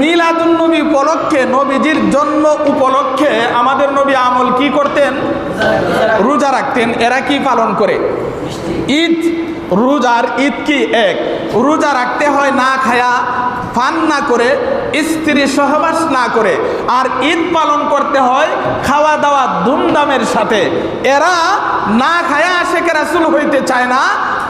মিলাদুন নবী উপলক্ষে, নবীজির জন্ম উপলক্ষে আমাদের নবী আমল কি করতেন? রোজা রাখতেন। এরা কি পালন করে? ঈদ রোজার ঈদ কি এক? রোজা রাখতে হয় না খায়া ফান না করে, স্ত্রী সহবাস না করে, আর ঈদ পালন করতে হয় খাওয়া দাওয়া ধুমধামের সাথে। এরা না খায়া আশেকে রাসুল হইতে চায় না,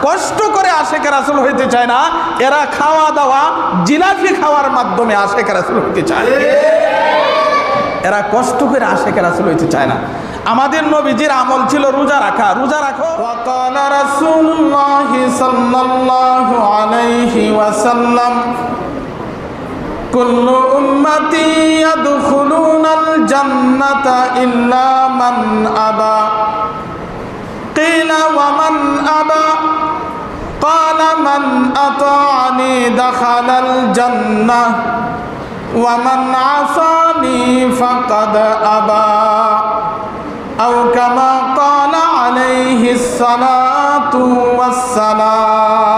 কষ্ট করে আশেকে রাসুল হইতে চায় না, এরা খাওয়া দাওয়া জিলাপি খাওয়ার মাধ্যমে আশেকে রাসুল হইতে চায়। এরা কষ্ট করে আশেকে রাসুল হইতে চায় না। আমাদের নবীজির আমল ছিল রোজা রাখা রোজা রাখো وقال رسول الله صلى الله عليه وسلم كل أمتي يدخلون الجنة إلا من أبى قيل ومن أبى قال من أطاعني دخل الجنة ومن عصاني فقد أبى أو كما قال عليه الصلاة والسلام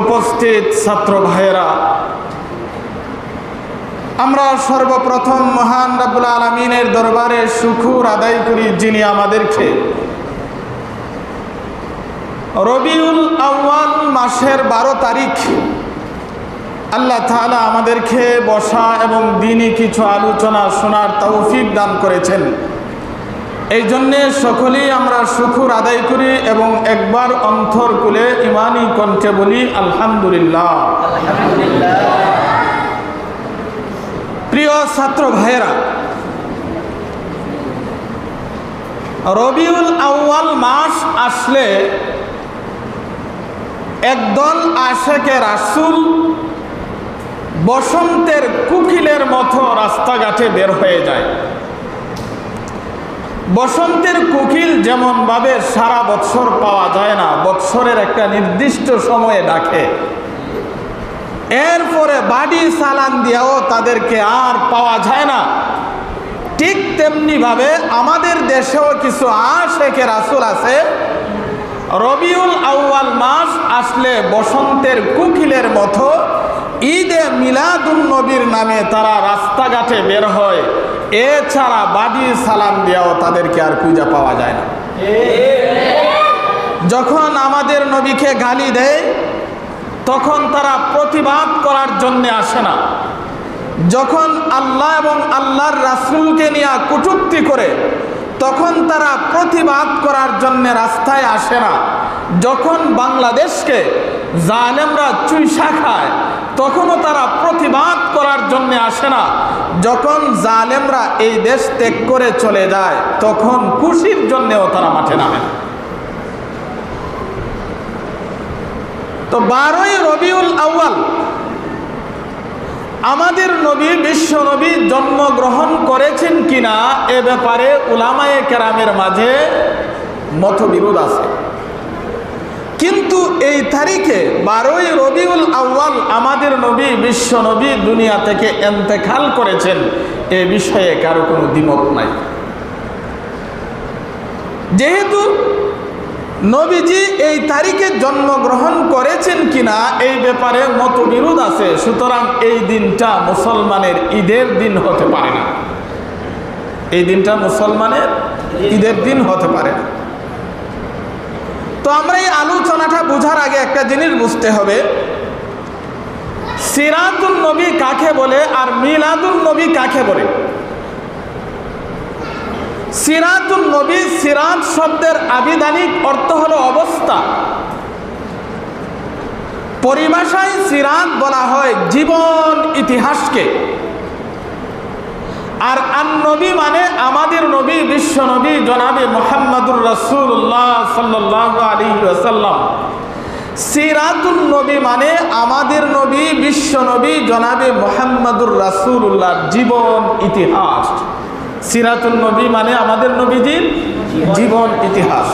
উপস্থিত ছাত্র ভাইয়েরা আমরা সর্বপ্রথম মহান রাবুল আলমিনের দরবারে সুখুর আদায় করি যিনি আমাদেরকে রবিউল আউয়াল মাসের বারো তারিখ আল্লাহ তাআলা আমাদেরকে বসা এবং দিনই কিছু আলোচনা শোনার তৌফিক দান করেছেন। এই জন্যে সকলেই আমরা শুকুর আদায় করি এবং একবার অন্তর কুলে ইমানি কণ্ঠে বলি, আলহামদুলিল্লাহ। প্রিয় ছাত্র ভাইয়েরা, রবিউল আউয়াল মাস আসলে একদল আশেকে রাসুল বসন্তের কুকিলের মতো রাস্তাঘাটে বের হয়ে যায়। বসন্তের কুকিল যেমনভাবে সারা বৎসর পাওয়া যায় না, বৎসরের একটা নির্দিষ্ট সময়ে ডাকে। এরপরে বাড়ি সালান দিয়েও তাদেরকে আর পাওয়া যায় না। ঠিক তেমনিভাবে আমাদের দেশেও কিছু আশেখের আসুল আছে। রবিউল আউয়াল মাস আসলে বসন্তের কুকিলের মতো ঈদে মিলাদুল নবীর নামে তারা রাস্তাঘাটে বের হয়। এছাড়া বাড়ি সালাম দেওয়াও তাদেরকে আর পূজা পাওয়া যায় না। যখন আমাদের নবীকে গালি দেয়, তখন তারা প্রতিবাদ করার জন্যে আসে না। যখন আল্লাহ এবং আল্লাহর রাসুলকে নিয়ে কুটুক্তি করে, তখন তারা প্রতিবাদ করার জন্য রাস্তায় আসে না। যখন বাংলাদেশকে জালেমরা চুইসা খায় তখনও তারা প্রতিবাদ করার জন্য আসে না। যখন জালেমরা এই দেশ ত্যাগ করে চলে যায়, তখন খুশির জন্যেও তারা মাঠে নামে। না তো বারোই রবিউল আউয়াল, আমাদের নবী, বিশ্ব নবী জন্মগ্রহণ করেছেন কিনা, এ ব্যাপারে উলামায়ে কেরামের মাঝে মতবিরোধ আছে। কিন্তু এই তারিখে বারোই রবিউল আউ্য়াল আমাদের নবী, বিশ্ব নবী দুনিয়া থেকে এন্তেকাল করেছেন। এ বিষয়ে কারও কোনো দ্বিমত নাই। যেহেতু নবীজি এই তারিখে জন্মগ্রহণ করেছেন কিনা, এই ব্যাপারে মতবিরোধ আছে। সুতরাং এই দিনটা মুসলমানের ঈদের দিন হতে পারে না। এই দিনটা মুসলমানের ঈদের দিন হতে পারে না। তো আমরা এই আলোচনাটা বোঝার আগে একটা জিনিস বুঝতে হবে। সিরাতুল নবী কাকে বলে আর মিলাদুল নবী কাকে বলে? সিরাতুল নবী সিরাত শব্দের আবিধানিক অর্থ হলো অবস্থা। পরিভাষায় সিরাত বলা হয় জীবন ইতিহাসকে। আর আন নবী মানে আমাদের নবী, বিশ্ব নবী, জনাবে মোহাম্মদুর রসুল্লাহ সাল্লাহ আলী আসাল্লাম সিরাতুল নবী মানে আমাদের নবী, বিশ্ব নবী, জনাবে মোহাম্মদুর রাসুল্লাহ জীবন ইতিহাস। সিরাতুল নবী মানে আমাদের নবীজির জীবন ইতিহাস।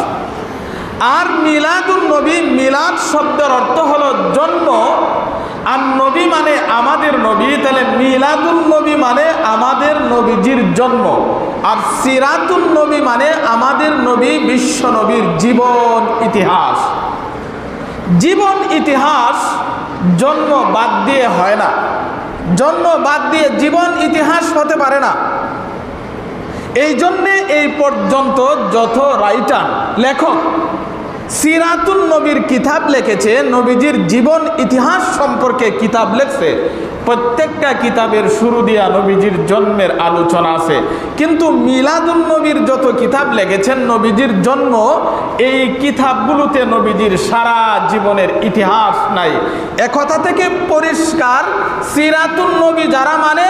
আর মিলাদুল নবী, মিলাদ শব্দের অর্থ হলো জন্ম আর নবী মানে আমাদের নবী, তাহলে মিলাদুল নবী মানে আমাদের নবীজির জন্ম। আর সিরাতুল নবী মানে আমাদের নবী বিশ্ব নবীর জীবন ইতিহাস। জীবন ইতিহাস জন্ম বাদ দিয়ে হয় না। জন্ম বাদ দিয়ে জীবন ইতিহাস হতে পারে না। এই জন্যে এই পর্যন্ত যত রাইটার লেখক সিরাতুল নবীর কিতাব লিখেছে, নবীজির জীবন ইতিহাস সম্পর্কে কিতাব লেখছে। প্রত্যেকটা কিতাবের শুরু দিয়া নবীজির জন্মের আলোচনা আছে। কিন্তু মিলাদুল নবীর যত কিতাব লেগেছেন নবীজির জন্ম এই কিতাবগুলোতে নবীজির সারা জীবনের ইতিহাস নাই। একথা থেকে পরিষ্কার সিরাতুল নবী যারা মানে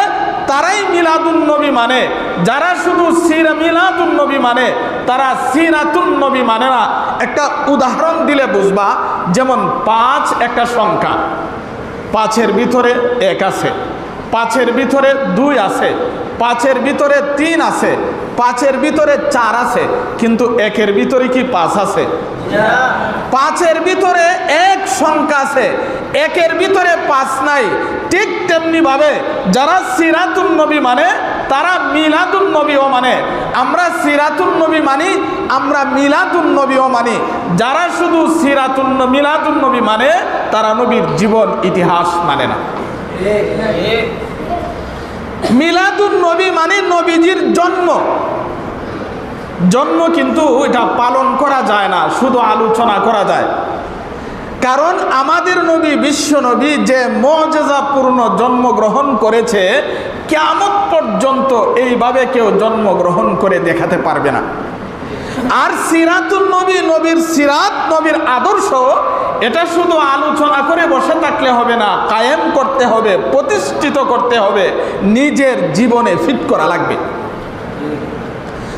তারাই মিলাদুন নবী মানে। যারা শুধু সিরা মিলাদুন নবী মানে তারা সিরাতুন নবী মানে না। একটা উদাহরণ দিলে বুঝবা, যেমন পাঁচ একটা সংখ্যা। পাঁচের ভিতরে এক আছে, পাঁচের ভিতরে দুই আছে, পাঁচের ভিতরে তিন আছে, পাঁচের ভিতরে চার আছে, কিন্তু একের ভিতরে কি পাঁচ আছে? পাঁচের ভিতরে এক সংখ্যা আছে, একের ভিতরে পাঁচ নাই। ঠিক তেমনি ভাবে যারা সিরাতুন নবী মানে তারা মিলাদুন নবীও মানে। আমরা সিরাতুন নবী মানি, আমরা মিলাদুন নবীও মানি। যারা শুধু সিরাতুন মিলাদুন নবী মানে তারা নবীর জীবন, ইতিহাস মানে না। মিলাদুন নবী মানে নবীজির জন্ম। জন্ম কিন্তু এটা পালন করা যায় না, শুধু আলোচনা করা যায়। কারণ আমাদের নবী, বিশ্ব নবী যে মর্যাদাপূর্ণ জন্মগ্রহণ করেছে কেমন পর্যন্ত এইভাবে কেউ জন্মগ্রহণ করে দেখাতে পারবে না। আর সিরাতুল নবী, নবীর সিরাত, নবীর আদর্শ, এটা শুধু আলোচনা করে বসে থাকলে হবে না, কায়েম করতে হবে, প্রতিষ্ঠিত করতে হবে, নিজের জীবনে ফিট করা লাগবে।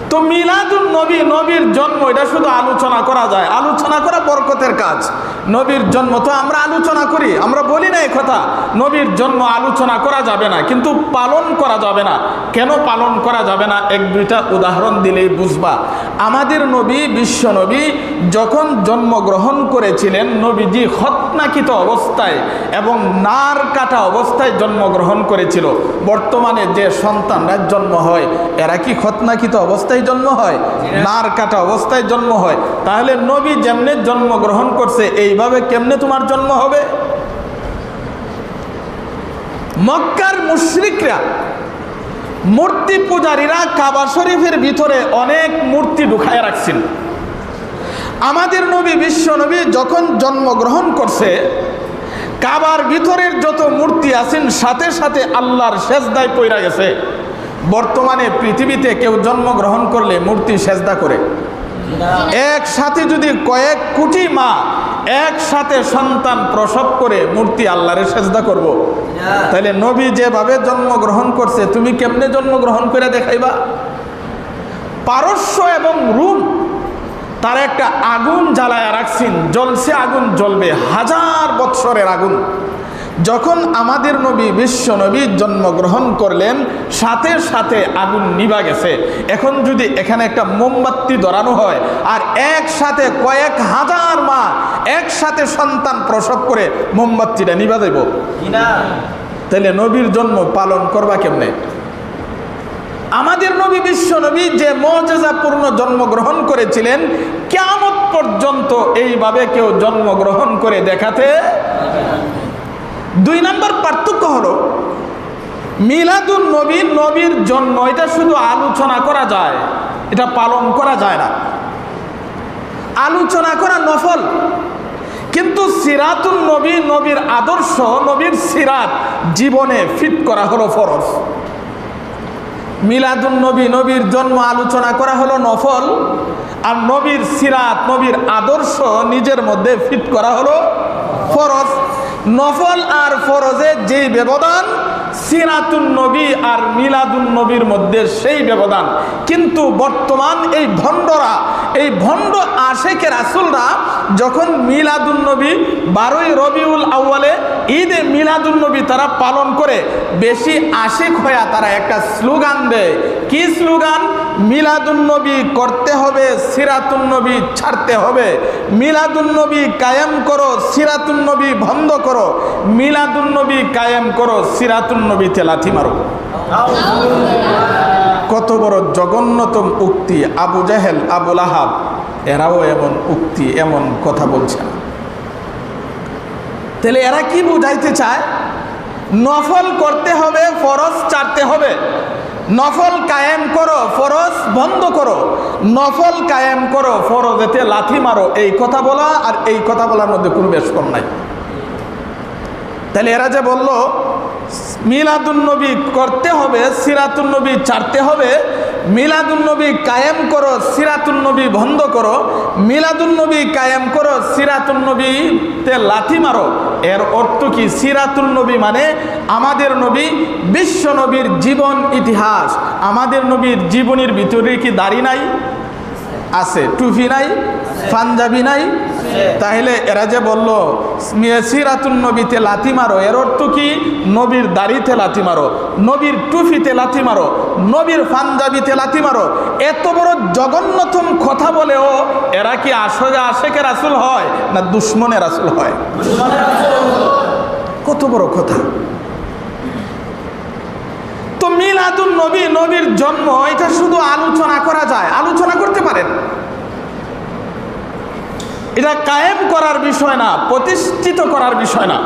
তো মিলাদুল নবী, নবীর জন্ম, এটা শুধু আলোচনা করা যায়। আলোচনা করা বরকতের কাজ। নবীর জন্ম তো আমরা আলোচনা করি আমরা বলি না এই কথা নবীর জন্ম আলোচনা করা যাবে না কিন্তু পালন করা যাবে না। কেন পালন করা যাবে না? এক দুইটা উদাহরণ দিলেই বুঝবা। আমাদের নবী বিশ্ব নবী যখন জন্মগ্রহণ করেছিলেন নবীজি হতনাকিত অবস্থায় এবং নার কাটা অবস্থায় জন্মগ্রহণ করেছিল। বর্তমানে যে সন্তানরা জন্ম হয় এরা কি খতনাকিত অবস্থায় জন্ম হয়? নার কাটা অবস্থায় জন্ম হয়। তাহলে নবী যেমনে জন্মগ্রহণ করছে, এইভাবে কেমনে তোমার জন্ম হবে? মক্কার মুশরিকরা মূর্তি পূজারীরা কাবা শরীফের ভিতরে অনেক মূর্তি ঢুকায় রাখছেন আমাদের নবী, বিশ্ব নবী যখন জন্মগ্রহণ করছে, কাবার ভিতরের যত মূর্তি আছেন, সাথে সাথে আল্লাহর সেজদায় পইরা গেছে। বর্তমানে পৃথিবীতে কেউ জন্মগ্রহণ করলে মূর্তি সেজদা করে। একসাথে যদি কয়েক কোটি মা একসাথে সন্তান প্রসব করে মূর্তি আল্লাহরে সেজদা করব। তাহলে নবী যেভাবে জন্মগ্রহণ করছে, তুমি কেমনে জন্মগ্রহণ করে দেখাইবা পারস্য এবং রুম তার একটা আগুন জ্বালায় রাখছেন, জ্বলছে আগুন, জ্বলবে হাজার বৎসরের আগুন যখন আমাদের নবী বিশ্ব নবী জন্মগ্রহণ করলেন সাথে সাথে আগুন নিবা গেছে। এখন যদি এখানে একটা মোমবাতি ধরানো হয় আর একসাথে কয়েক হাজার মা একসাথে সন্তান প্রসব করে মোমবাতিটা নিভা দেব। তাহলে নবীর জন্ম পালন করবা কেমনে? আমাদের নবী বিশ্ব নবী যে মর্যাদাপূর্ণ জন্মগ্রহণ করেছিলেন কেমন পর্যন্ত এইভাবে কেউ জন্মগ্রহণ করে দেখাতে দুই নম্বর পার্থক্য হলো, মিলাদুন নবী, নবীর জন্ম এটা শুধু আলোচনা করা যায়, এটা পালন করা যায় না। আলোচনা করা নফল, কিন্তু সিরাতুন নবী, নবীর আদর্শ, নবীর সিরাত জীবনে ফিট করা হলো ফরজ। মিলাদুন নবী, নবীর জন্ম আলোচনা করা হলো নফল, আর নবীর সিরাত, নবীর আদর্শ নিজের মধ্যে ফিট করা হলো ফরজ। নফল আর ফরজে যেই ব্যবধান, সিরাতুন নবী আর মিলাদুন নবীর মধ্যে সেই ব্যবধান। কিন্তু বর্তমান এই ভণ্ডরা, এই ভণ্ড আশেকে রাসুলরা যখন মিলাদুন নবী বারোই রবিউল আউ্বালে ঈদে মিলাদুন নবী তারা পালন করে, বেশি আশেক হয়ে তারা একটা স্লোগান দেয়। কি স্লোগান? মিলাদুন নবী করতে হবে সিরাতুন নবী ছাড়তে হবে। মিলাদুন নবী কায়েম করো সিরাতুন নবী বন্ধ করো। মিলাদুন নবী কায়েম করো সিরাতুন নবীতে লাথি মারো। কত বড় জঘন্যতম উক্তি, আবু জাহেল আবুল আহাব এরাও এমন উক্তি, এমন কথা বলছে তাহলে এরা কি বুঝাইতে চায়? নফল করতে হবে, ফরজ চারতে হবে। নফল কায়েম করো, ফরজ বন্ধ করো। নফল কায়েম করো, ফরজেতে লাথি মারো। এই কথা বলা আর এই কথা বলার মধ্যে কোনো বেশ কম নাই। তাহলে এরা যে বলল মিলাদুন্নবী করতে হবে সিরাতুন্নবী ছাড়তে হবে মিলাদুন্নবী কায়েম করো সিরাতুন্নবী বন্ধ করো মিলাদুন্নবী কায়েম করো সিরাতুন্নবীতে লাথি মারো। এর অর্থ কি? সিরাতুল নবী মানে আমাদের নবী বিশ্ব নবীর জীবন ইতিহাস। আমাদের নবীর জীবনীর ভিতরে কি দাড়ি নাই? আছে। টুফি নাই? পাঞ্জাবি নাই? তাহলে এরা যে বলল সিরাতুন নবীতে লাথি মারো। এর অর্থ কি? নবীর দাড়িতে লাথি মারো, নবীর টুফিতে লাথি মারো, নবীর পাঞ্জাবিতে লাথি মারো। এত বড় জগন্নাথম কথা বলেও এরা কি আসলে আশেকের রাসুল হয় না দুশ্মনের রাসুল হয়? কত বড় কথা। তো মিলাদুন নবী, নবীর জন্ম, এটা শুধু আলোচনা করা যায়। আলোচনা করতে পারেন। এটা কায়েম করার বিষয় না, প্রতিষ্ঠিত করার বিষয় না।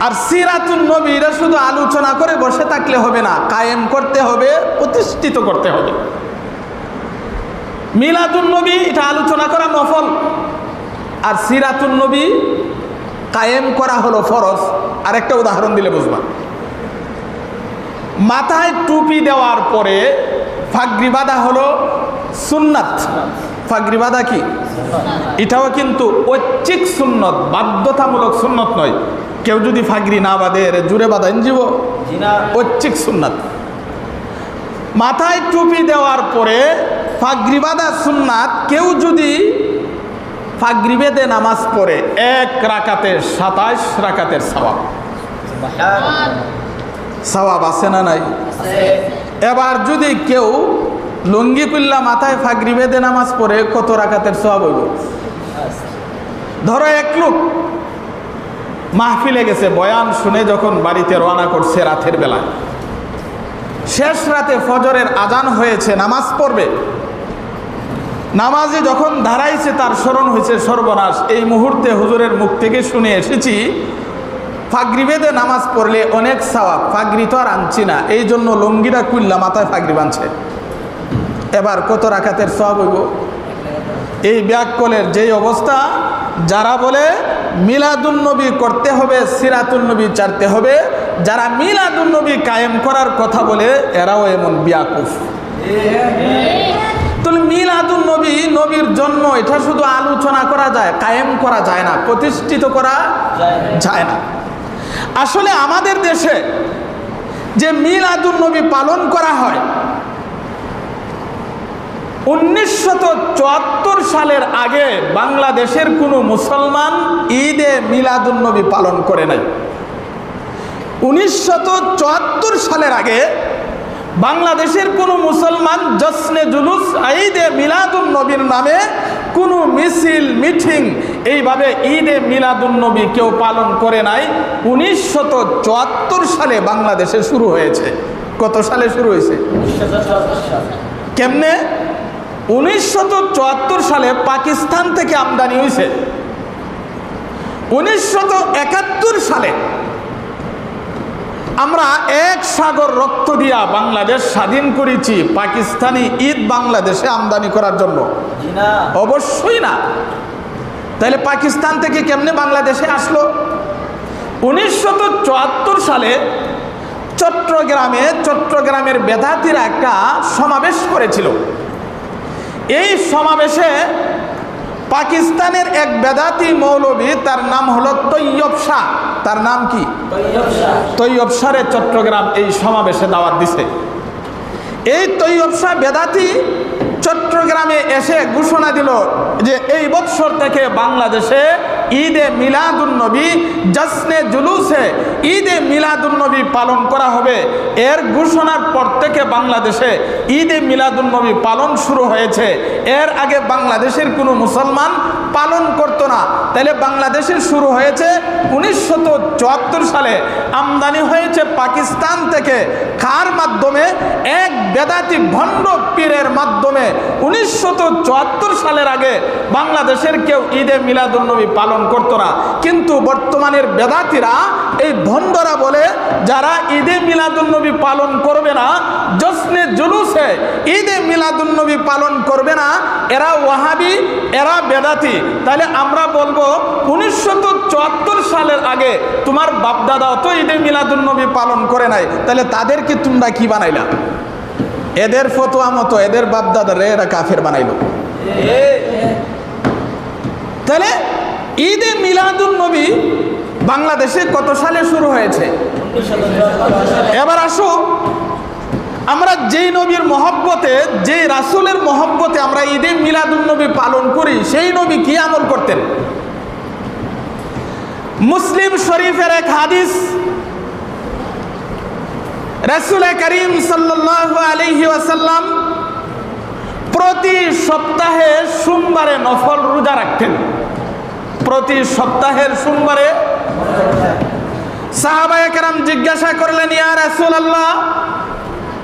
আর সিরাতুন নবী এটা শুধু আলোচনা করে বসে থাকলে হবে না, কায়েম করতে হবে, প্রতিষ্ঠিত করতে হবে। মিলাদুন নবী, এটা আলোচনা করা নফল। আর সিরাতুন নবী, কায়েম করা হলো ফরজ। আর একটা উদাহরণ দিলে বুঝবা। মাথায় টুপি দেওয়ার পরে ফাগরি বাঁধা হলো সুন্নাত। ফাগরি বাঁধা কি? এটাও কিন্তু ঐচ্ছিক সুন্নত বাধ্যতামূলক সুন্নত নয়। কেউ যদি ফাগরি না বাঁধে এর জুড়ে বাঁধাইন জীব। ঐচ্ছিক সুন্নাত। মাথায় টুপি দেওয়ার পরে ফাগরি বাঁধা সুন্নাত কেউ যদি ফাগরি বেঁধে নামাজ পড়ে এক রাকাতে সাতাশ রাকাতের সওয়াব। সওয়াব আছে না নাই? এবার যদি কেউ লুঙ্গি কুল্লা মাথায় ফাগরি বেঁধে নামাজ পড়ে কত রাকাতের সওয়াব হইব? ধরো এক লোক মাহফিলে গেছে, বয়ান শুনে যখন বাড়িতে রওনা করছে রাতের বেলায়। শেষ রাতে ফজরের আজান হয়েছে, নামাজ পড়বে। নামাজে যখন দাঁড়াইছে তার স্মরণ হয়েছে সর্বনাশ। এই মুহূর্তে হুজুরের মুখ থেকে শুনে এসেছি, ফাগরি বেঁধে নামাজ পড়লে অনেক সাওয়াব, ফাগরি তো আর আনছি না। এই জন্য লঙ্গিরা কুল্লা মাথায় ফাগরি বাঁধছে। এবার কত রাখাতের সব হইব? এই ব্যাককলের যেই অবস্থা, যারা বলে মিলাদুন্নবী করতে হবে সিরাতুন্নবী চারতে হবে, যারা মিলাদুন্নবী কায়েম করার কথা বলে, এরাও এমন বিয়াকুফ। মিলাদুন নবী, নবীর জন্ম এটা শুধু আলোচনা করা যায়, কায়েম করা যায় না, প্রতিষ্ঠিত করা যায় না। আসলে আমাদের দেশে যে মিলাদুন নবী পালন করা হয় চুয়াত্তর সালের আগে বাংলাদেশের কোনো মুসলমান ঈদে মিলাদুন নবী পালন করে নাই। চুয়াত্তর সালের আগে বাংলাদেশের কোনো মুসলমান জশ্নে জুলুস ঈদে মিলাদুন নবীর নামে কোনো মিছিল মিটিং এইভাবে ঈদে মিলাদুন নবী কেউ পালন করে নাই। চুয়াত্তর সালে বাংলাদেশে শুরু হয়েছে। কত সালে শুরু হয়েছে? কেমনে? চুয়াত্তর সালে পাকিস্তান থেকে আমদানি হয়েছে। উনিশশো একাত্তর সালে আমরা এক সাগর রক্ত দিয়া বাংলাদেশ স্বাধীন করেছি পাকিস্তানি ঈদ বাংলাদেশে আমদানি করার জন্য। অবশ্যই না। তাহলে পাকিস্তান থেকে কেমনে বাংলাদেশে আসলো? উনিশশো চুয়াত্তর সালে চট্টগ্রামে চট্টগ্রামের বেদাতিরা একটা সমাবেশ করেছিল। এই সমাবেশে পাকিস্তানের এক বেদাতি মৌলবী তার নাম হলো তৈয়ব শাহ। তার নাম কি? তৈয়ব শাহরে চট্টগ্রাম এই সমাবেশে দাওয়াত দিছে। এই তৈয়ব শাহ বেদাতি চট্টগ্রামে এসে ঘোষণা দিল যে এই বৎসর থেকে বাংলাদেশে ঈদে মিলাদুলনবী জশ্নে জুলুসে ঈদে মিলাদুলনবী পালন করা হবে। এর ঘোষণার পর থেকে বাংলাদেশে ঈদে মিলাদুন্নবী পালন শুরু হয়েছে। এর আগে বাংলাদেশের কোনো মুসলমান পালন করত না। তাহলে বাংলাদেশের শুরু হয়েছে উনিশশো চুয়াত্তর সালে। আমদানি হয়েছে পাকিস্তান থেকে কার মাধ্যমে, এক বেদাতি ভণ্ড পীরের মাধ্যমে। উনিশশো চুয়াত্তর সালের আগে বাংলাদেশের কেউ ঈদে মিলাদুন্নবী পালন করতো না। কিন্তু বর্তমানের বেদাতিরা এই ভণ্ডরা বলে, যারা ঈদে মিলাদুন্নবী পালন করবে না, জশ্নে জুলুসে ঈদে মিলাদুন্নবী পালন করবে না, এরা ওয়াহাবি, এরা বেদাতি। তাহলে আমরা বলব, উনিশশো চুয়াত্তর সালের আগে তোমার বাপদাদাও তো ঈদে মিলাদুন্নবী পালন করে নাই। তাহলে তাদেরকে তোমরা কি বানাইলা? এদের ফতোয়া মতো, এদের বাপদাদা বাপদাদারে এরা কাফের বানাইলো। তাহলে ঈদে মিলাদুন নবী বাংলাদেশে কত সালে শুরু হয়েছে? এবার আসো আমরা যেই নবীর মহব্বতে যে রাসূলের মহব্বতে আমরা ঈদে মিলাদুন নবী পালন করি, সেই নবী কি আমল করতেন? মুসলিম শরীফের এক হাদিস, রাসূল করিম আলাইহি ওয়াসাল্লাম প্রতি সপ্তাহে সোমবারে নফল রোজা রাখতেন। প্রতি সপ্তাহের সোমবারে সাহাবায়ে কেরাম জিজ্ঞাসা করলেন, ইয়া রাসূলুল্লাহ,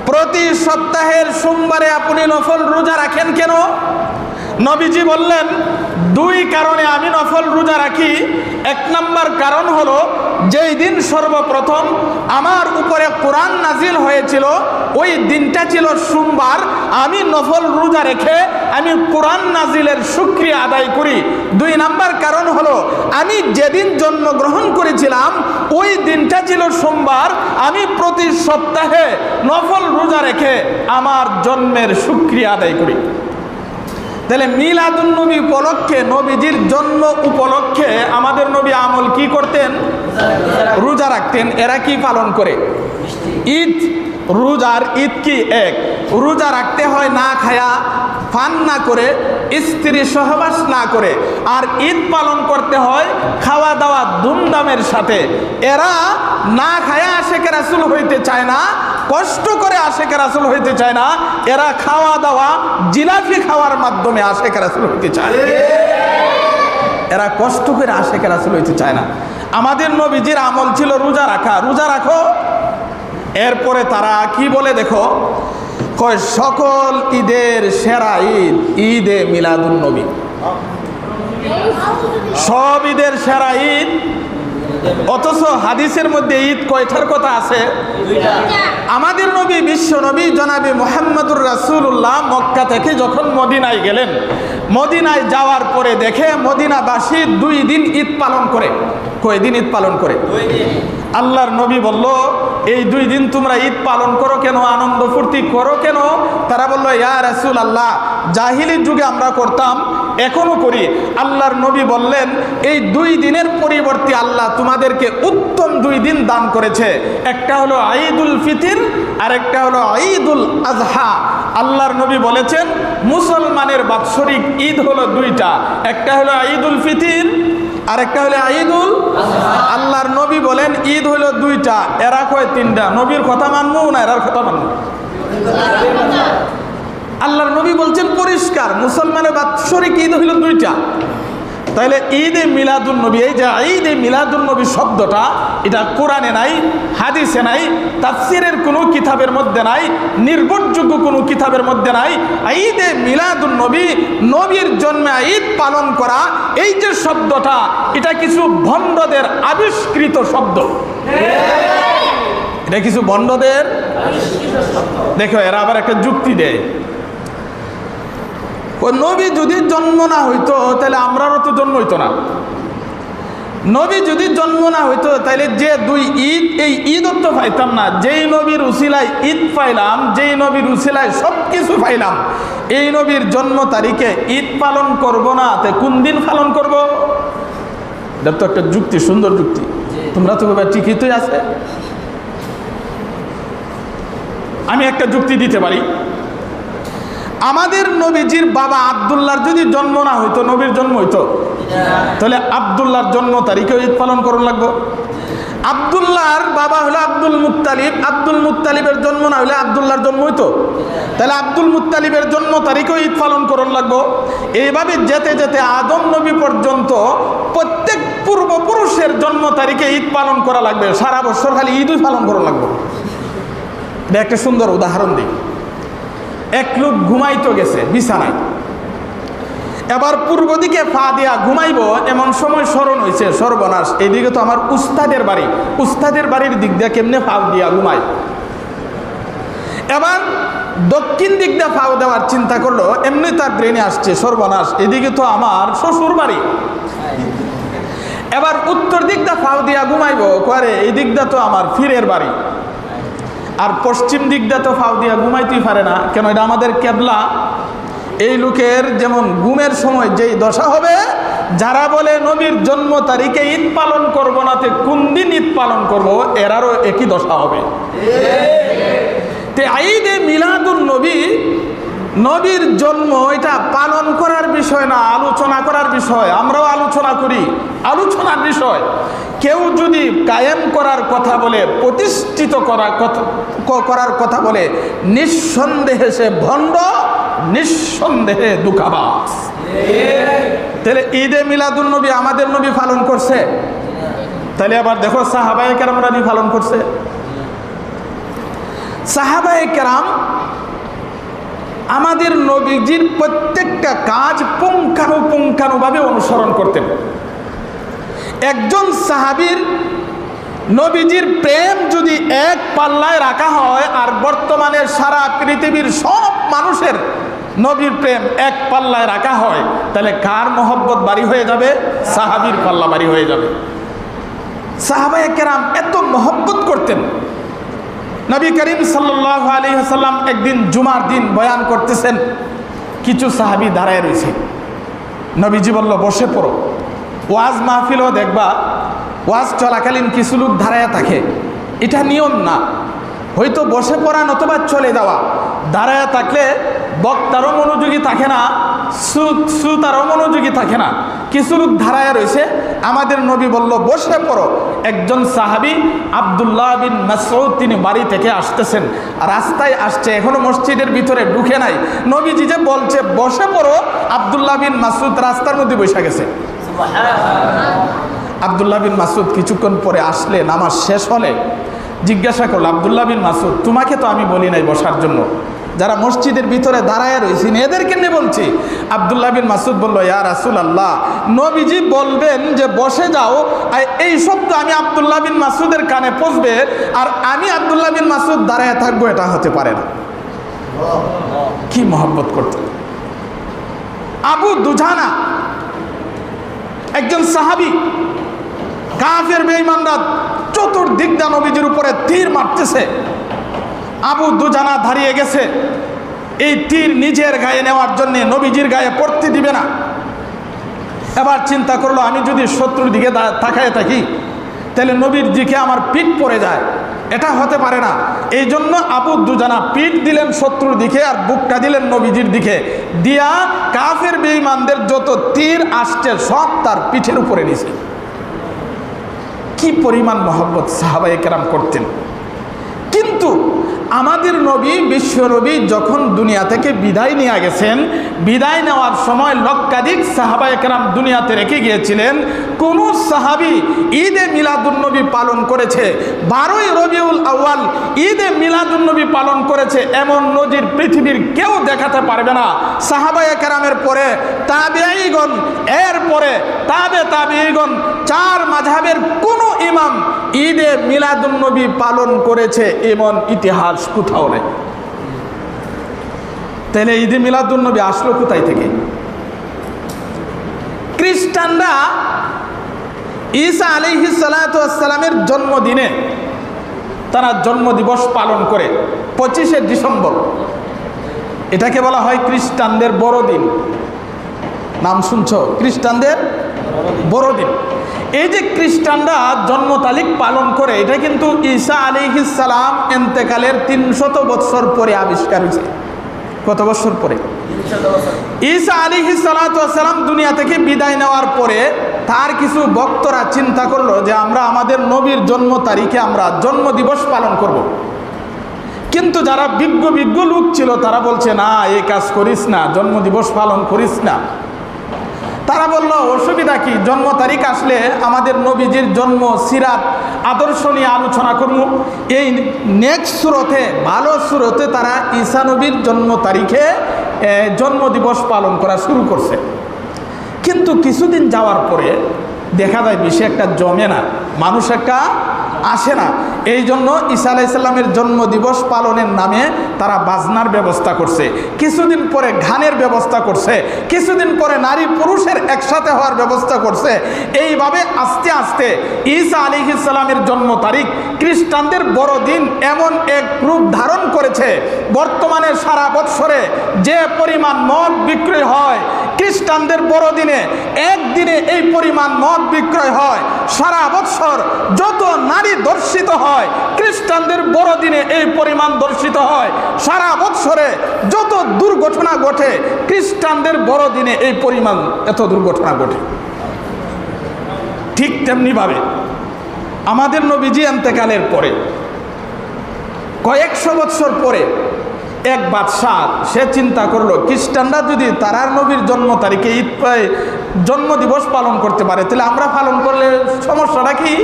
প্রতি সপ্তাহের সোমবারে আপনি নফল রোজা রাখেন কেন? নবীজি বললেন, দুই কারণে আমি নফল রোজা রাখি। এক নম্বর কারণ হলো, যেই দিন সর্বপ্রথম আমার উপরে কোরআন নাজিল হয়েছিল, ওই দিনটা ছিল সোমবার। আমি নফল রোজা রেখে আমি কোরআন নাজিলের সুক্রিয়া আদায় করি। দুই নাম্বার কারণ হলো, আমি যেদিন জন্মগ্রহণ করেছিলাম, ওই দিনটা ছিল সোমবার, আমি প্রতি সপ্তাহে নফল রোজা রেখে আমার জন্মের সুক্রিয়া আদায় করি। তাহলে মিলাদুন্নবী উপলক্ষে, নবীজির জন্ম উপলক্ষে আমাদের নবী আমল কি করতেন? রোজা রাখতেন। এরা কি পালন করে? ঈদ। রোজার ঈদ কি এক? রোজা রাখতে হয় না খায়া ফান না করে, স্ত্রী সহবাস না করে, আর ঈদ পালন করতে হয় খাওয়া দাওয়া ধুমধামের সাথে। এরা না খায়া আশেকের রাসুল হইতে চায় না, কষ্ট করে আশেখ রাসুল হইতে চায় না, এরা খাওয়া দাওয়া জিলাপি খাওয়ার মাধ্যমে আশেখ রাসুল হইতে চায়। এরা কষ্ট করে আশেখ রাসুল হইতে চায় না। আমাদের নবীজির আমল ছিল রোজা রাখা। রোজা রাখো এরপরে তারা কি বলে দেখো? কয় সকল ঈদের সেরা ঈদ ঈদে মিলাদুন নবী। সব ঈদের সেরা ঈদ অথচ হাদিসের মধ্যে ঈদ কয়টার কথা আছে? আমাদের নবী বিশ্ব নবী জনাবি মোহাম্মদুর রাসুল্লাহ মক্কা থেকে যখন মদিনায় গেলেন মদিনায় যাওয়ার পরে দেখে মদিনাবাসী দুই দিন ঈদ পালন করে। কয়দিন ঈদ পালন করে? আল্লাহর নবী বলল এই দুই দিন তোমরা ঈদ পালন করো কেন? আনন্দ ফুর্তি করো কেন? তারা বলল, ইয়া রাসুল আল্লাহ জাহিলি যুগে আমরা করতাম, এখনও করি। আল্লাহর নবী বললেন, এই দুই দিনের পরিবর্তে আল্লাহ তোমাদেরকে উত্তম দুই দিন দান করেছে। একটা হলো ঈদুল ফিতির আর একটা হলো ঈদুল আজহা আল্লাহর নবী বলেছেন, মুসলমানের বাৎসরিক ঈদ হলো দুইটা। একটা হলো ঈদুল ফিতির আর একটা ঈদ ঈদুল আল্লাহর নবী বলেন, ঈদ হলো দুইটা, এরা কয় তিনটা? নবীর কথা মানবো না এরার কথা মানবো? আল্লাহর নবী বলছেন পরিষ্কার, মুসলমানের বাৎসরিক ঈদ হইল দুইটা। তাহলে ঈদে মিলাদুন নবী, এই যে ঈদে মিলাদুন নবী শব্দটা, এটা কোরআনে নাই, হাদিসে নাই, তাফসিরের কোনো কিতাবের মধ্যে নাই, নির্ভরযোগ্য কোনো কিতাবের মধ্যে নাই, ঈদে মিলাদুন নবী, নবীর জন্মে ঈদ পালন করা, এই যে শব্দটা, এটা কিছু ভণ্ডদের আবিষ্কৃত শব্দ। এটা কিছু ভণ্ডদের দেখো, এরা আবার একটা যুক্তি দেয়। ও নবী যদি জন্ম না হইতো, তাহলে আমরারও তো জন্ম হইতো না। নবী যদি জন্ম না হইতো, তাহলে যে দুই ঈদ, এই ঈদও তো পাইতাম না। যেই নবীর উসিলায় ঈদ পাইলাম, যেই নবীর উসিলায় সব কিছু পাইলাম। এই নবীর জন্ম তারিখে ঈদ পালন করব না, তে কোন দিন পালন করব? এটা তো একটা যুক্তি, সুন্দর যুক্তি। তোমরা তো এবার ঠিকই তো আছে। আমি একটা যুক্তি দিতে পারি। আমাদের নবীজির বাবা আবদুল্লাহর যদি জন্ম না হইতো, নবীর জন্ম হইতো, তাহলে আবদুল্লাহর জন্ম তারিখে ঈদ পালন করুন লাগবো। আবদুল্লাহর বাবা হলো আব্দুল মুত্তালিব, আব্দুল মুত্তালিবের জন্ম না হলে আবদুল্লাহর জন্ম তো তাহলে আব্দুল মুত্তালিবের জন্ম তারিখেও ঈদ পালন করন লাগবো। এইভাবে যেতে যেতে আদম নবী পর্যন্ত প্রত্যেক পূর্বপুরুষের জন্ম তারিখে ঈদ পালন করা লাগবে। সারা বছর খালি ঈদই পালন করা লাগবে। এটা একটা সুন্দর উদাহরণ দিই। এক লোক ঘুমাইতো গেছে, বিছানায়। এবার পূর্ব দিকে ফা দিয়া ঘুমাইব, এমন সময় স্মরণ হয়েছে সর্বনাশ। এদিকে তো আমার উস্তাদের বাড়ি, উস্তাদের বাড়ির দিক দিয়ে কেমনে ফাও দিয়া ঘুমাই এবার দক্ষিণ দিক দিয়ে ফাও দেওয়ার চিন্তা করল, এমনি তার ব্রেনে আসছে, সর্বনাশ। এদিকে তো আমার শ্বশুর বাড়ি। এবার উত্তর দিক দিয়ে ফাও দিয়া ঘুমাইব করে এই দিক দিয়ে তো আমার ফিরের বাড়ি। আর পশ্চিম দিক দিয়ে তো ফাও দিয়া ঘুমাইতেই পারে না। কেন এটা আমাদের কেবলা? এই লোকের যেমন ঘুমের সময় যেই দশা হবে, যারা বলে নবীর জন্ম তারিখে ঈদ পালন করব না, তে কোন দিন ঈদ পালন করব, এরারও একই দশা হবে। তে ঈদে মিলাদুল নবী নবীর জন্ম এটা পালন করার বিষয় না, আলোচনা করার বিষয়। আমরাও আলোচনা করি, আলোচনার বিষয়। কেউ যদি কায়েম করার কথা বলে, প্রতিষ্ঠিত করার কথা করার কথা বলে, নিঃসন্দেহে সে ভণ্ড, নিঃসন্দেহে দুঃখাবাস তাহলে ঈদে মিলাদুল নবী আমাদের নবী পালন করছে। তাহলে আবার দেখো সাহাবায়ে কেরামরা পালন করছে। সাহাবায়ে কেরাম আমাদের নবীজির প্রত্যেকটা কাজ পুঙ্খানুপুঙ্খানুভাবে অনুসরণ করতেন। একজন সাহাবীর নবীজির প্রেম যদি এক পাল্লায় রাখা হয়, আর বর্তমানে সারা পৃথিবীর সব মানুষের নবীর প্রেম এক পাল্লায় রাখা হয়, তাহলে কার মহব্বত বাড়ি হয়ে যাবে? সাহাবীর পাল্লা বাড়ি হয়ে যাবে। সাহাবায়ে কেরাম এত মহব্বত করতেন। নবী করিম সাল্লাহ আলী সাল্লাম একদিন জুমার দিন বয়ান করতেছেন, কিছু সাহাবি দাঁড়ায় রয়েছে। নবীজি বলল, বসে পড়ো। ওয়াজ মাহফিলও দেখবা, ওয়াজ চলাকালীন কিছু লোক দাঁড়ায় থাকে। এটা নিয়ম না। হয়তো বসে পড়া নতুবা চলে যাওয়া। দাঁড়ায় থাকলে বক্তারও মনোযোগী থাকে না শ্রুত শ্রোতারও মনোযোগী থাকে না। কিছু লোক ধারায় রয়েছে আমাদের নবী বলল বসে পড়ো। একজন সাহাবি আবদুল্লাহ বিন মাসউদ তিনি বাড়ি থেকে আসতেছেন। রাস্তায় আসছে এখনও মসজিদের ভিতরে ঢুকে নাই। নবীজি যে বলছে বসে পড়ো আবদুল্লাহ বিন মাসুদ রাস্তার মধ্যে বসে গেছে। আবদুল্লাহ বিন মাসুদ কিছুক্ষণ পরে আসলে নামাজ শেষ হলে জিজ্ঞাসা করল আবদুল্লাহ বিন মাসুদ তোমাকে তো আমি বলি নাই বসার জন্য। যারা মসজিদের ভিতরে দাঁড়ায় রয়েছেন এদেরকে নিয়ে বলছি, আবদুল্লাহ বিন মাসুদ বলল, ইয়া রাসুল আল্লাহ নবীজি বলবেন যে বসে যাও এই শব্দ আমি আবদুল্লাহ বিন মাসুদের কানে পৌঁছবে, আর আমি আবদুল্লাহ বিন মাসুদ দাঁড়ায় থাকব, এটা হতে পারে না। কি মহব্বত করতে। আবু দুজানা একজন সাহাবি, কাফের বেঈমানরা চতুর্দিক দা নবীজির উপরে তীর মারতেছে। আবু দুজানা দাঁড়িয়ে গেছে। এই তীর নিজের গায়ে নেওয়ার জন্য নবীজির গায়ে পড়তে দিবে না। এবার চিন্তা করল, আমি যদি শত্রুর দিকে তাকায় থাকি, তাহলে নবীর দিকে আমার পিঠ পড়ে যায়। এটা হতে পারে না। এই জন্য আবু দুজানা পিঠ দিলেন শত্রুর দিকে আর বুকটা দিলেন নবীজির দিকে। দিয়া কাফের বেঈমানদের যত তীর আসছে, সব তার পিঠের উপরে নিছে। কি পরিমাণ মহব্বত সাহাবাই কেরাম করতেন। কিন্তু আমাদের নবী বিশ্বনবী যখন দুনিয়া থেকে বিদায় নিয়ে গেছেন, বিদায় নেওয়ার সময় লক্ষাধিক সাহাবা একরাম দুনিয়াতে রেখে গিয়েছিলেন। কোন সাহাবি ঈদে মিলাদুন্নবী পালন করেছে, বারোই রবিউল আউয়াল ঈদে মিলাদুন্নবী পালন করেছে, এমন নজির পৃথিবীর কেউ দেখাতে পারবে না। সাহাবা একরামের পরে তাবেঈগণ এর পরে তাবে তাবেঈগণ, চার মাঝাবের কোনো ইমাম ঈদে মিলাদুন্নবী পালন করেছে এমন ইতিহাস কোথাও নেই। তাহলে ঈদে মিলাদুন্নবী আসলো কোথায় থেকে? খ্রিস্টানরা ঈসা আলিহি সালাতামের জন্মদিনে তারা জন্মদিবস পালন করে, পঁচিশে ডিসেম্বর। এটাকে বলা হয় খ্রিস্টানদের বড়দিন। নাম শুনছ? খ্রিস্টানদের বড়দিন। এই যে খ্রিস্টানরা জন্ম তারিখ পালন করে, এটা কিন্তু ঈসা আলিহিসাল্লাম এন্তেকালের তিনশত বৎসর পরে আবিষ্কার হয়েছে। কত বছর পরে? ঈসা আলিহিসাল্লাম দুনিয়া থেকে বিদায় নেওয়ার পরে তার কিছু বক্তরা চিন্তা করল যে আমরা আমাদের নবীর জন্ম তারিখে আমরা জন্ম দিবস পালন করব। কিন্তু যারা বিজ্ঞ বিজ্ঞ লোক ছিল, তারা বলছে, না এই কাজ করিস না জন্ম দিবস পালন করিস না। তারা বলল, অসুবিধা কি? জন্ম তারিখ আসলে আমাদের নবীজির জন্ম সিরাত আদর্শ নিয়ে আলোচনা করব। এই নেক্সট সুরতে, ভালো সুরতে তারা ঈসা নবীর জন্ম তারিখে জন্ম দিবস পালন করা শুরু করছে। কিন্তু কিছুদিন যাওয়ার পরে দেখা যায়, বেশি একটা জমে না। মানুষ একটা আসে না। এই জন্য ঈসা আলাইসাল্লামের জন্মদিবস পালনের নামে তারা বাজনার ব্যবস্থা করছে। কিছুদিন পরে ঘানের ব্যবস্থা করছে। কিছুদিন পরে নারী পুরুষের একসাথে হওয়ার ব্যবস্থা করছে। এইভাবে আস্তে আস্তে ঈসা আলী ইসলামের জন্ম তারিখ খ্রিস্টানদের বড়দিন এমন এক রূপ ধারণ করেছে। বর্তমানে সারা বৎসরে যে পরিমাণ মদ বিক্রি হয় খ্রিস্টানদের বড়দিনে একদিনে এই পরিমাণ মদ বিক্রয় হয়। সারা বৎসর যত নারী দর্শিত হয়, খ্রিস্টানদের বড়দিনে এই পরিমাণ দর্শিত হয়। সারা বৎসরে যত দুর্ঘটনা ঘটে, খ্রিস্টানদের বড়দিনে এই পরিমাণ এত দুর্ঘটনা ঘটে। ঠিক তেমনিভাবে আমাদের নবীজি এন্তেকালের পরে, কয়েকশো বৎসর পরে এক বাদশাহ, সে চিন্তা করল, খ্রিস্টানরা যদি তারার নবীর জন্ম তারিখে ঈদ জন্মদিবস পালন করতে পারে, তাহলে আমরা পালন করলে সমস্যাটা কি?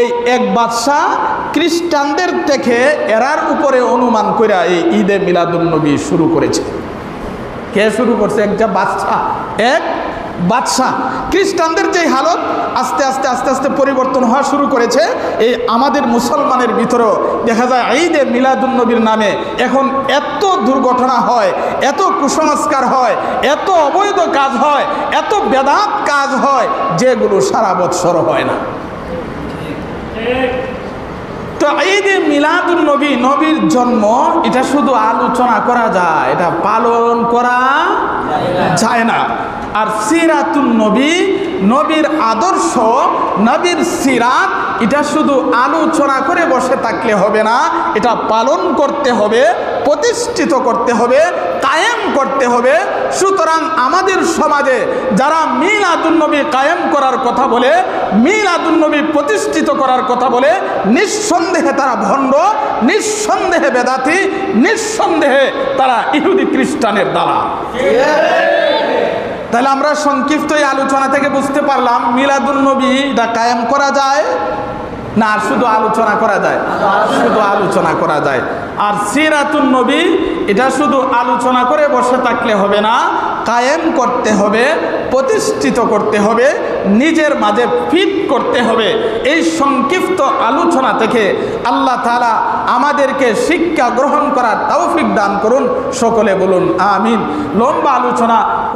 এই এক বাদশাহ খ্রিস্টানদের থেকে এরার উপরে অনুমান করে এই ঈদে মিলাদুন্নবী শুরু করেছে। কে শুরু করছে? একটা বাদশাহ, এক বাদশাহ, খ্রিস্টানদের যে হালত আস্তে আস্তে আস্তে আস্তে পরিবর্তন হওয়া শুরু করেছে, এই আমাদের মুসলমানের ভিতরেও দেখা যায় ঈদে মিলাদুন্নবীর নামে এখন এত দুর্ঘটনা হয়, এত কুসংস্কার হয়, এত অবৈধ কাজ হয়, এত বেদাত কাজ হয়, যেগুলো সারা বৎসর হয় না। তো ঈদে মিলাদুল নবী নবীর জন্ম, এটা শুধু আলোচনা করা যায়, এটা পালন করা যায় না। আর সিরাতুল নবী, নবীর আদর্শ, নবীর সিরাত, এটা শুধু আলোচনা করে বসে থাকলে হবে না, এটা পালন করতে হবে, প্রতিষ্ঠিত করতে হবে, কায়েম করতে হবে। সুতরাং আমাদের সমাজে যারা মিল মিলাদুন্নবী কায়েম করার কথা বলে মিলাদুন্নবী প্রতিষ্ঠিত করার কথা বলে, নিঃসন্দেহে তারা ভণ্ড, নিঃসন্দেহে বেদাতি নিঃসন্দেহে তারা ইহুদি খ্রিস্টানের দ্বারা তাহলে আমরা সংক্ষিপ্ত এই আলোচনা থেকে বুঝতে পারলাম মিলাদুন্নবী এটা কায়েম করা যায় না আর শুধু আলোচনা করা যায়? শুধু আলোচনা করা যায়। আর সিরাতুন নবী এটা শুধু আলোচনা করে বসে থাকলে হবে না, কায়েম করতে হবে, প্রতিষ্ঠিত করতে হবে, নিজের মাঝে ফিট করতে হবে। এই সংক্ষিপ্ত আলোচনা থেকে আল্লাহ তাআলা আমাদেরকে শিক্ষা গ্রহণ করার তৌফিক দান করুন, সকলে বলুন, আমিন। লম্বা আলোচনা।